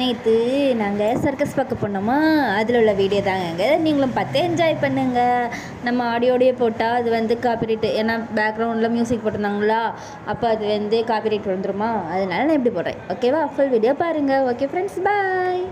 நேற்று நாங்கள் சர்க்கஸ் பார்க்க போனோமா? அதில் உள்ள வீடியோ தாங்க நீங்களும் பார்த்து என்ஜாய் பண்ணுங்க. நம்ம ஆடியோடையே போட்டால் அது வந்து காப்பிரைட் ஏன்னா பேக்ரவுண்டில் மியூசிக் போட்டிருந்தாங்களா? அப்போ அது வந்து காப்பிரைட் வந்துருமா? அதனால நான் இப்படி போடுறேன். ஓகேவா ஃபுல் வீடியோ பாருங்கள் ஓகே ஃப்ரெண்ட்ஸ் பாய்